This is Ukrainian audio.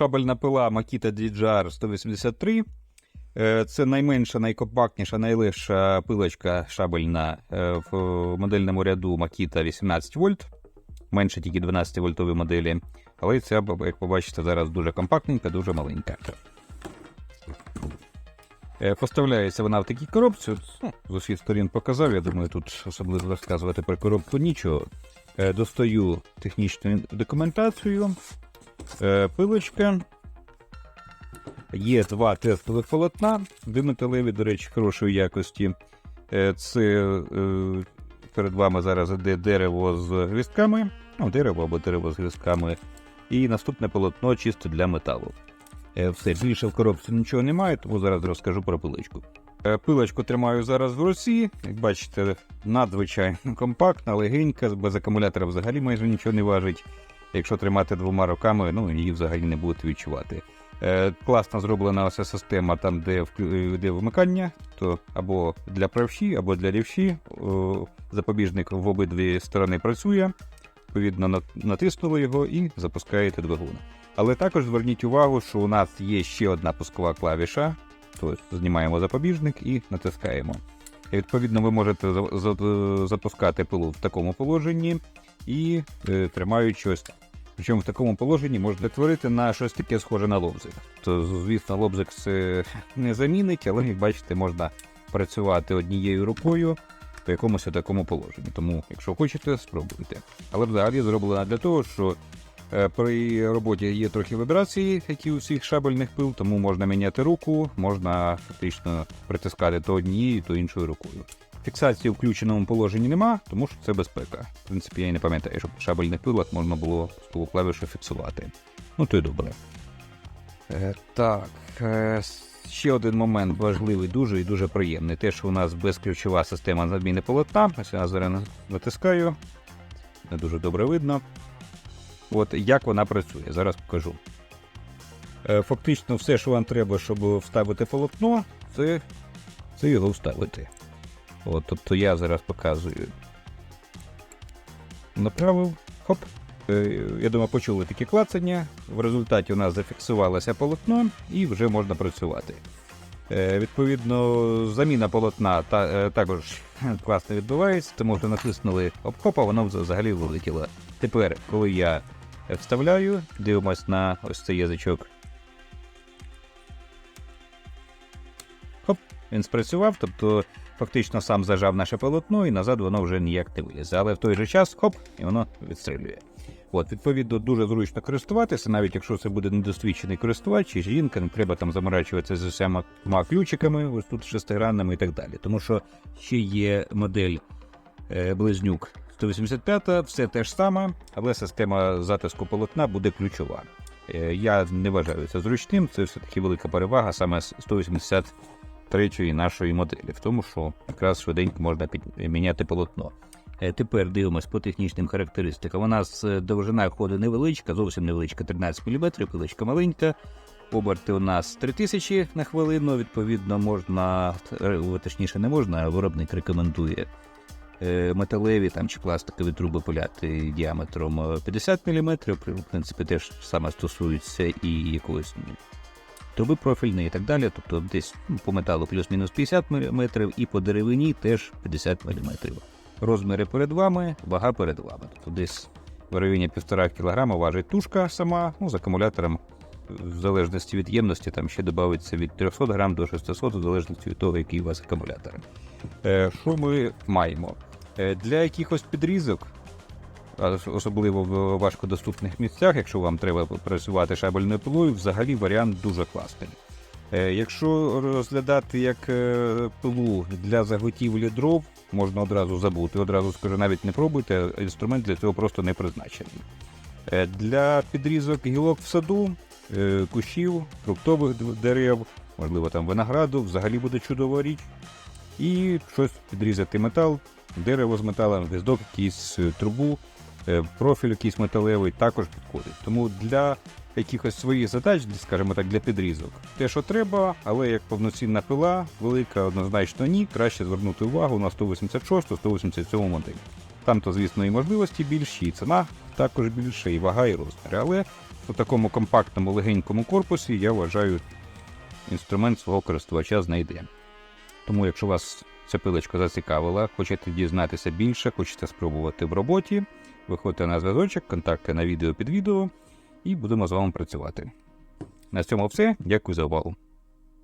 шабельна пила Makita DJR 183. Е, Це найменша, найкомпактніша, найлегша пилочка шабельна е, в модельному ряду Makita 18 вольт. Менше тільки 12 вольтові моделі. Але ця, як побачите, зараз дуже компактненька, дуже маленька. Е, Поставляється вона в такій коробці. Ну, з усіх сторін показав. Я думаю, тут особливо розказувати про коробку нічого. Достаю технічну документацію. Е, Пилочка. Є два тестових полотна, металеві, до речі, хорошої якості. Е, Це е, перед вами зараз іде дерево з гвістками. Ну, дерево або дерево з гвістками. І наступне полотно чисто для металу. Все, більше в коробці нічого немає, тому зараз розкажу про пилочку. Пилочку тримаю зараз в руці. Як бачите, надзвичайно компактна, легенька, без акумулятора взагалі майже нічого не важить. Якщо тримати двома руками, ну її взагалі не будете відчувати. Е, класно зроблена ось система, там, де, де вмикання, то або для правші, або для лівші. О, запобіжник в обидві сторони працює. Відповідно, натиснули його і запускаєте двигун. Але також зверніть увагу, що у нас є ще одна пускова клавіша. Тобто знімаємо запобіжник і натискаємо. Відповідно, ви можете за- за- запускати пилу в такому положенні і е, тримаючи ось так. Причому в такому положенні можна творити на щось таке схоже на лобзик. То, звісно, лобзик це не замінить, але як бачите, можна працювати однією рукою в якомусь такому положенні. Тому, якщо хочете, спробуйте. Але взагалі зроблена для того, що при роботі є трохи вібрації, як і у всіх шабельних пил, тому можна міняти руку, можна фактично притискати то однією, то іншою рукою. Фіксації в включеному положенні нема, тому що це безпека. В принципі, я і не пам'ятаю, щоб в шабельних пилах можна було пускову клавішу фіксувати. Ну, то й добре. Е, так. Е, ще один момент важливий, дуже і дуже приємний. Те, що у нас безключова система заміни полотна. Ось я зараз натискаю. Не дуже добре видно. От як вона працює, зараз покажу. Е, Фактично, все, що вам треба, щоб вставити полотно, це, це його вставити. От, тобто я зараз показую. Направив, хоп. Е, Я думаю, почули такі клацання. В результаті у нас зафіксувалося полотно і вже можна працювати. Е, Відповідно, заміна полотна та, також класно відбувається, тому що натиснули обхопа, воно вз- взагалі вилетіло. Тепер, коли я вставляю, дивимось на ось цей язичок. Хоп, він спрацював, тобто фактично сам зажав наше полотно і назад воно вже ніяк не вилізе. Але в той же час хоп, і воно відстрілює. От, відповідно, дуже зручно користуватися, навіть якщо це буде недосвідчений користувач чи жінка, не треба там заморачуватися з усіма ключиками, ось тут шестигранними і так далі. Тому що ще є модель е, близнюк 185, все те ж саме, але система затиску полотна буде ключова. Е, я не вважаю це зручним, це все-таки велика перевага саме з 183 нашої моделі, в тому, що якраз швиденько можна міняти полотно. Е, Тепер дивимось по технічним характеристикам. У нас е, довжина ходу невеличка, зовсім невеличка, 13 мм, пилочка маленька. Оберти у нас 3000 на хвилину. Відповідно, можна, точніше, не можна, а виробник рекомендує металеві там, чи пластикові труби пиляти діаметром е, 50 мм. В принципі, теж саме стосується і якогось труби профільної і так далі. Тобто десь ну, по металу плюс-мінус 50 мм і по деревині теж 50 мм. Розміри перед вами, вага перед вами. Тобто десь в районі 1,5 кг важить тушка сама, ну, з акумулятором, в залежності від ємності, там ще додається від 300 грам до 600, в залежності від того, який у вас акумулятор. Е, що ми маємо? Е, для якихось підрізок, особливо в важкодоступних місцях, якщо вам треба працювати шабельною пилою, взагалі варіант дуже класний. Е, Якщо розглядати як е, пилу для заготівлі дров, можна одразу забути. Одразу скажу, навіть не пробуйте, інструмент для цього просто не призначений. Для підрізок гілок в саду, кущів, фруктових дерев, можливо, там винограду, взагалі буде чудова річ. І щось підрізати метал, дерево з металом, гвіздок, якийсь е, трубу, е, профіль якийсь металевий також підходить. Тому для якихось своїх задач, скажімо так, для підрізок, те, що треба, але як повноцінна пила, велика, однозначно ні, краще звернути увагу на 186-187 модель. Там то, звісно, і можливості більші, і ціна також більше, і вага, і розміри. Але у такому компактному легенькому корпусі я вважаю, інструмент свого користувача знайде. Тому, якщо вас ця пилочка зацікавила, хочете дізнатися більше, хочете спробувати в роботі, виходьте на зв'язочок, контакти на відео під відео, і будемо з вами працювати. На цьому все. Дякую за увагу.